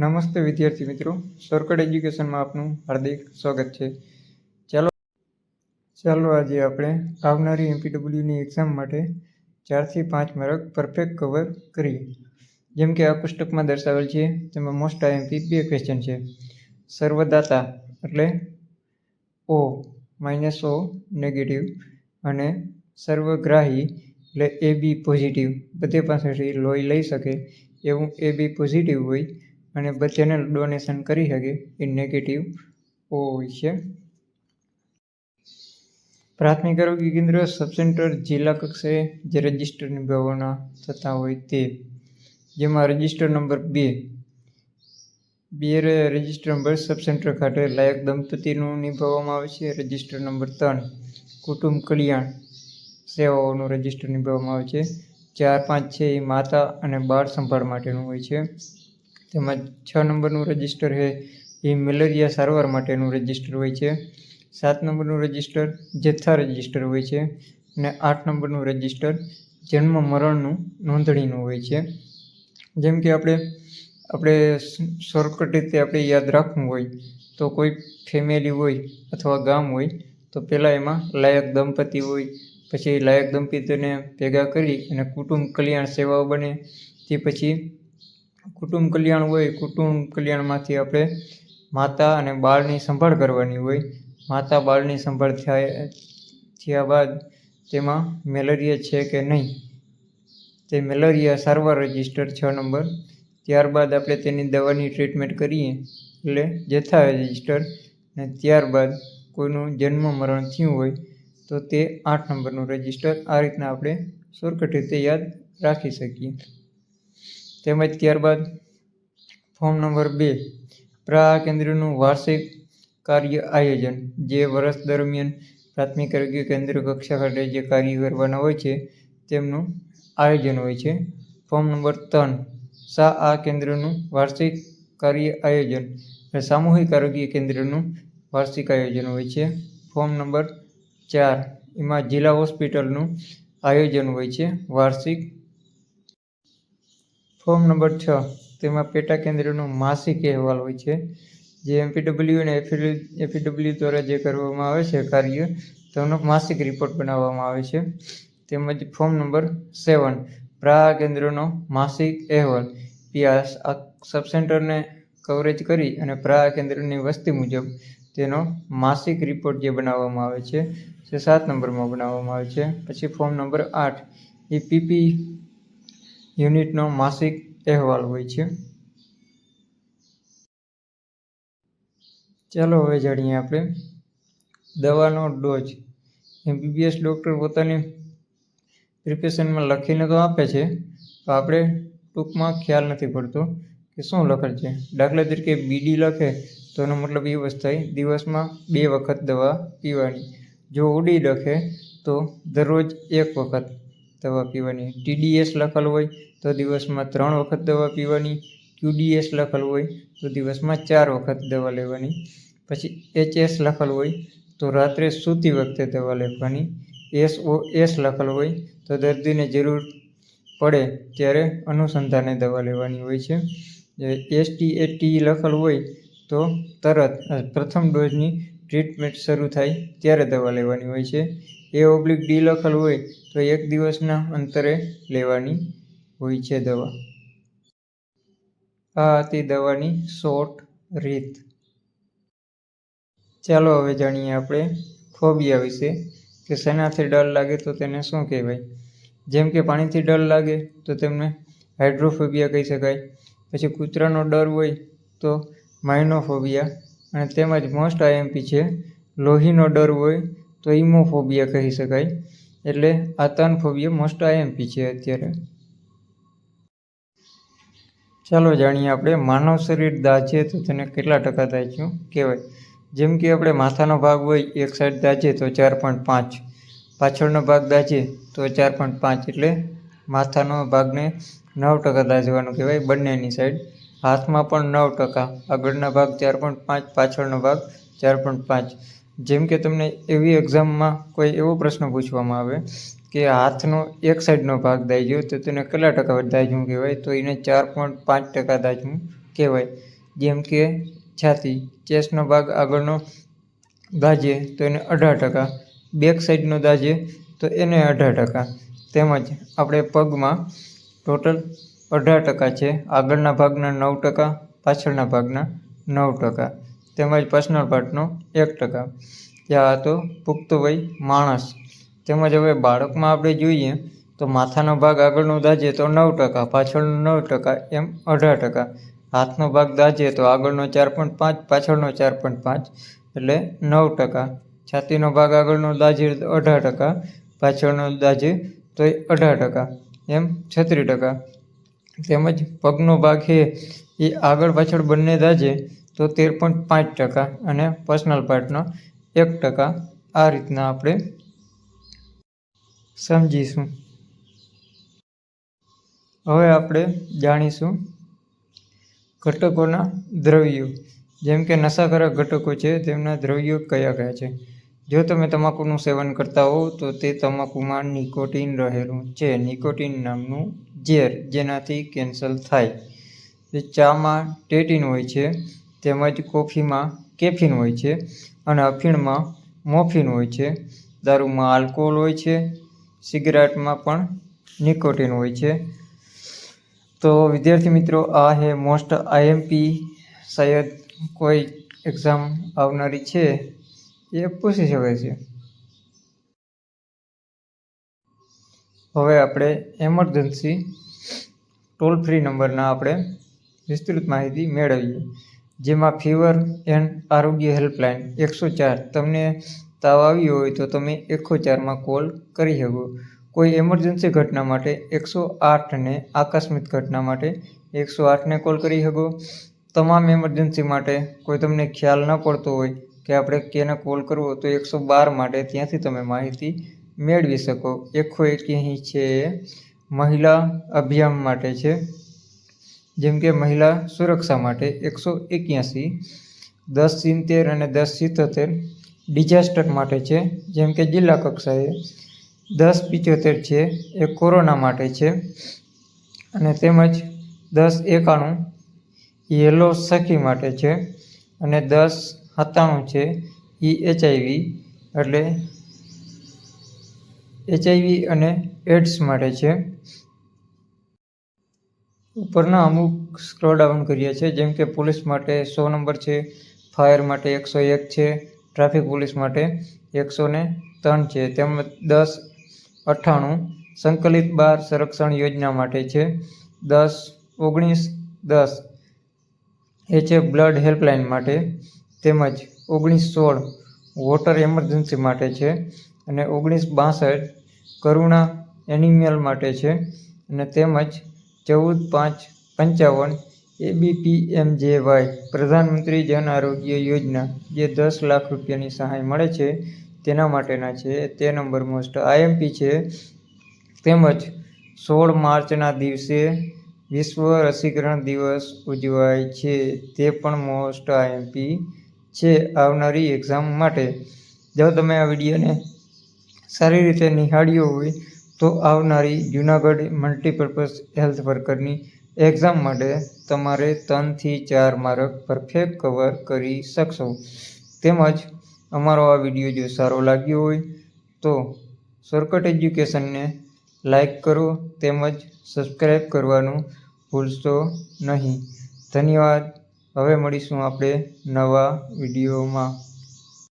નમસ્તે વિદ્યાર્થી મિત્રો. સર્કટ એજ્યુકેશનમાં આપનું હાર્દિક સ્વાગત છે. ચાલો ચાલો આજે આપણે આવનારી એમપીડબ્લ્યુની એક્ઝામ માટે ચારથી પાંચ માર્ક પરફેક્ટ કવર કરીએ. જેમ કે આ પુસ્તકમાં દર્શાવેલ છે, તેમાં મોસ્ટ આઈએમપી બે ક્વેશ્ચન છે. સર્વદાતા એટલે ઓ માઇનસ ઓ નેગેટિવ અને સર્વગ્રાહી એટલે એ બી પોઝિટિવ બધે પાસેથી લોહી લઈ શકે એવું એ બી પોઝિટિવ હોય અને બચ્ચેને ડોનેશન કરી શકે એ નેગેટિવ ઓ હોય છે. પ્રાથમિક આરોગ્ય કેન્દ્ર સબસેન્ટર જિલ્લા કક્ષાએ જે રજિસ્ટર નિભાવવાના થતા હોય તે. જેમાં રજિસ્ટર નંબર બે. બે રજિસ્ટર નંબર સબસેન્ટર ખાતે લાયક દંપતીનું નિભાવવામાં આવે છે. રજિસ્ટર નંબર ત્રણ. કુટુંબ કલ્યાણ સેવાઓનું રજિસ્ટર નિભાવવામાં આવે છે. ચાર પાંચ છે એ માતા અને બાળ સંભાળ માટેનું હોય છે. તેમાં છ નંબરનું રજિસ્ટર છે. એ મેલેરિયા સારવાર માટેનું રજિસ્ટર હોય છે. સાત નંબરનું રજિસ્ટર જથ્થા રજિસ્ટર હોય છે અને આઠ નંબરનું રજિસ્ટર જન્મ મરણનું નોંધણીનું હોય છે. જેમ કે આપણે આપણે શોર્ટકટ રીતે આપણે યાદ રાખવું હોય તો કોઈ ફેમિલી હોય અથવા ગામ હોય તો પહેલાં એમાં લાયક દંપતી હોય, પછી લાયક દંપતીને ભેગા કરી અને કુટુંબ કલ્યાણ સેવાઓ બને, તે પછી કુટુંબ કલ્યાણ હોય, કુટુંબ કલ્યાણમાંથી આપણે માતા અને બાળની સંભાળ કરવાની હોય. માતા બાળની સંભાળ થયા થયા બાદ તેમાં મેલેરિયા છે કે નહીં? તે મેલેરિયા સારવાર રજિસ્ટર છ નંબર. ત્યારબાદ આપણે તેની દવાની ટ્રીટમેન્ટ કરીએ, એટલે જથ્થા રજિસ્ટર. અને ત્યારબાદ કોઈનું જન્મ મરણ થયું હોય, તો તે આઠ નંબરનું રજિસ્ટર આ રીતના આપણે શોર્ટકટ રીતે યાદ રાખી શકીએ. તેમજ ત્યારબાદ ફોર્મ નંબર બે, પ્રા કેન્દ્રનું વાર્ષિક કાર્ય આયોજન, જે વર્ષ દરમિયાન પ્રાથમિક આરોગ્ય કેન્દ્ર કક્ષા ખાતે જે કાર્ય કરવાના હોય છે, તેમનું આયોજન હોય છે. ફોર્મ નંબર ત્રણ, સા આ કેન્દ્રનું વાર્ષિક કાર્ય આયોજન સામૂહિક આરોગ્ય કેન્દ્રનું વાર્ષિક આયોજન હોય છે. ફોર્મ નંબર ચાર, એમાં જિલ્લા હોસ્પિટલનું આયોજન હોય છે, વાર્ષિક ફોર્મ નંબર છ, તેમાં પેટા કેન્દ્રનો માસિક અહેવાલ હોય છે, જે એમપીડબલ્યુ અને એફીડબલ્યુ દ્વારા જે કરવામાં આવે છે કાર્ય, તેનો માસિક રિપોર્ટ બનાવવામાં આવે છે. તેમજ ફોર્મ નંબર સેવન પ્રા કેન્દ્રનો માસિક અહેવાલ. પીઆસ આ સબ સેન્ટરને કવરેજ કરી અને પ્રા કેન્દ્રની વસ્તી મુજબ તેનો માસિક રિપોર્ટ જે બનાવવામાં આવે છે, તે સાત નંબરમાં બનાવવામાં આવે છે. પછી ફોર્મ નંબર આઠ, એ પીપી યુનિટનો માસિક અહેવાલ હોય છે. ચાલો હવે જાણીએ આપણે દવાનો ડોઝ. એમબીબીએસ ડૉક્ટર પોતાની પ્રિપેશનમાં લખીને તો આપે છે, તો આપણે ટૂંકમાં ખ્યાલ નથી પડતો કે શું લખેલ છે. દાખલા તરીકે બીડી લખે, તો એનો મતલબ એ વસ્તુ થાય, દિવસમાં બે વખત દવા પીવાની. જો ઉડી લખે, તો દરરોજ એક વખત. દવા પીવાની. ટીડીએસ લખેલ હોય તો દિવસમાં ત્રણ વખત દવા પીવાની. ક્યુડીએસ લખેલ હોય તો દિવસમાં ચાર વખત દવા લેવાની. પછી એચએસ લખેલ હોય તો રાત્રે સૂતી વખતે દવા લેવાની. એસ ઓ એસ લખેલ હોય તો દર્દીને જરૂર પડે ત્યારે અનુસંધાને દવા લેવાની હોય છે. એસટી એ ટી લખેલ હોય તો તરત, પ્રથમ ડોઝની ટ્રીટમેન્ટ શરૂ થાય ત્યારે દવા લેવાની હોય છે. એ ઓબ્લિક ડી લખેલ હોય તો એક દિવસના અંતરે લેવાની હોય છે દવા. આ હતી દવાની શોર્ટ રીત. ચાલો હવે જાણીએ આપણે ફોબિયા વિશે કે શેનાથી ડર લાગે તો તેને શું કહેવાય? જેમ કે પાણીથી ડર લાગે તો તેમને હાઇડ્રોફોબિયા કહી શકાય. પછી કૂતરાનો ડર હોય તો માઇનોફોબિયા અને તેમજ મોસ્ટ આઈએમપી છે લોહીનો ડર હોય તો ઇમોફોબિયા કહી શકાય. એટલે આ ત્રણ ફોબિયા મોસ્ટ આઈએમપી છે અત્યારે. ચાલો જાણીએ આપણે માનવ શરીર દાજે તો તેને કેટલા ટકા દાજ્યું કહેવાય. જેમ કે આપણે માથાનો ભાગ હોય એક સાઈડ દાજે તો ચાર પોઈન્ટ પાંચ. પાછળનો ભાગ દાજે તો ચાર પોઈન્ટ પાંચ. એટલે માથાનો ભાગને નવ ટકા દાજવાનું કહેવાય બંનેની સાઈડ હાથમાં પણ નવ ટકા. આગળના ભાગ ચાર પોઈન્ટ પાંચ, પાછળનો ભાગ ચાર પોઈન્ટ પાંચ. જેમ કે તમને એવી એક્ઝામમાં કોઈ એવો પ્રશ્ન પૂછવામાં આવે કે હાથનો એક સાઈડનો ભાગ દાજ્યો તો તેને કેટલા ટકા દાજવું કહેવાય? તો એને ચાર પોઈન્ટ પાંચ ટકા દાજવું કહેવાય. જેમ કે છાતી, ચેસ્ટનો ભાગ આગળનો દાજે, તો એને અઢાર ટકા. બેક સાઈડનો દાજે, તો એને અઢાર ટકા. તેમજ આપણે પગમાં ટોટલ અઢાર ટકા છે. આગળના ભાગના નવ ટકા, પાછળના ભાગના નવ ટકા. તેમજ પર્સનલ પાર્ટનો એક ટકા. ત્યાં હતો પુખ્ત વય માણસ. તેમજ હવે બાળકમાં આપણે જોઈએ તો માથાનો ભાગ આગળનો દાજે તો નવ ટકા, પાછળનો નવ ટકા, એમ અઢાર ટકા. હાથનો ભાગ દાજે તો આગળનો ચાર પોઈન્ટ પાંચ, પાછળનો ચાર પોઈન્ટ પાંચ, એટલે નવ ટકા. છાતીનો ભાગ આગળનો દાજે તો અઢાર ટકા, પાછળનો દાજે તો એ અઢાર ટકા, એમ છત્રીસ ટકા. તેમજ પગનો ભાગ છે એ આગળ પાછળ બંને દાજે તો તેર પોઈન્ટ પાંચ ટકા અને પર્સનલ પાર્ટનો એક ટકા આ રીતના આપણે સમજીશું. હવે આપણે જાણીશું ઘટકોના દ્રવ્યો. જેમ કે નશાકારક ઘટકો છે, તેમના દ્રવ્યો કયા કયા છે? જો તમે તમાકુનું સેવન કરતા હો તો તે તમાકુમાં નિકોટીન રહેલું છે. નિકોટીન નામનું ઝેર જેનાથી કેન્સલ થાય. ચામાં ટેટીન હોય છે તેમજ કોફીમાં કેફીન હોય છે અને અફીણમાં મોફીન હોય છે. દારૂમાં આલ્કોહોલ હોય છે. સિગરેટમાં પણ નિકોટીન હોય છે. તો વિદ્યાર્થી મિત્રો, આ હે મોસ્ટ આઈએમપી. શાયદ કોઈ એક્ઝામ આવનારી છે. એ પૂછી શકે છે. હવે આપણે એમરજન્સી ટોલ ફ્રી નંબરના આપણે વિસ્તૃત માહિતી મેળવીએ. જેમાં ફીવર એન્ડ આરોગ્ય હેલ્પલાઇન એકસો ચાર. તમને તાવ આવ્યો હોય તો તમે એકસો ચારમાં કોલ કરી શકો. કોઈ એમરજન્સી ઘટના માટે એકસો આઠને આકસ્મિક ઘટના માટે એકસો આઠને કોલ કરી શકો. તમામ એમરજન્સી માટે કોઈ તમને ખ્યાલ ન પડતો હોય કે આપણે કેને કોલ કરવો તો એકસો બાર માટે ત્યાંથી તમે માહિતી મેળવી શકો. એકસો અહીં છે. મહિલા અભિયાન માટે છે. જેમ કે મહિલા સુરક્ષા માટે એકસો એક્યાસી, દસ સિત્તેર અને દસ સિત્તોતેર ડિઝાસ્ટર માટે છે. જેમ કે જિલ્લા કક્ષાએ દસ પિચોતેર છે એ કોરોના માટે છે. અને તેમજ દસ એકાણું યલો સખી માટે છે અને દસ સત્તાણું છે એ એચઆઈવી, એટલે એચઆઈવી અને એડ્સ માટે છે. ઉપરના અમુક સ્ક્રોલ ડાઉન કરીએ છીએ, જેમ કે પોલીસ માટે સો નંબર છે ફાયર માટે એકસો એક છે ટ્રાફિક પોલીસ માટે એકસો ને ત્રણ છે તેમજ દસ અઠ્ઠાણું, સંકલિત બાર સંરક્ષણ યોજના માટે છે, દસ ઓગણીસ દસ. એ છે બ્લડ હેલ્પલાઇન માટે, તેમજ ઓગણીસ સોળ વોટર એમરજન્સી માટે છે, અને ઓગણીસ બાસઠ કરુણા એનિમિયલ માટે છે, અને તેમજ ચૌદ પાંચ પંચાવન એબીપીએમજેવાય પ્રધાનમંત્રી જન આરોગ્ય યોજના જે દસ લાખ રૂપિયાની સહાય મળે છે, તેના માટેના છે. તે નંબર મોસ્ટ આઈએમપી છે. તેમજ સોળ માર્ચના દિવસે વિશ્વ રસીકરણ દિવસ ઉજવાય છે. તે પણ મોસ્ટ આઈએમપી છે આવનારી એક્ઝામ માટે. જો તમે આ વિડીયોને સારી રીતે નિહાળ્યો હોય તો આવનારી જુનાગઢ મલ્ટીપર્પઝ હેલ્થ વર્કરની એક્ઝામ માટે તમારે ત્રણથી ચાર માર્ક પરફેક્ટ કવર કરી શકશો. તેમજ અમારો આ વીડિયો જો સારો લાગ્યો હોય તો શોર્ટકટ એજ્યુકેશનને લાઈક કરો તેમજ સબસ્ક્રાઈબ કરવાનું ભૂલશો નહીં. ધન્યવાદ. હવે મળીશું આપણે નવા વિડીયોમાં.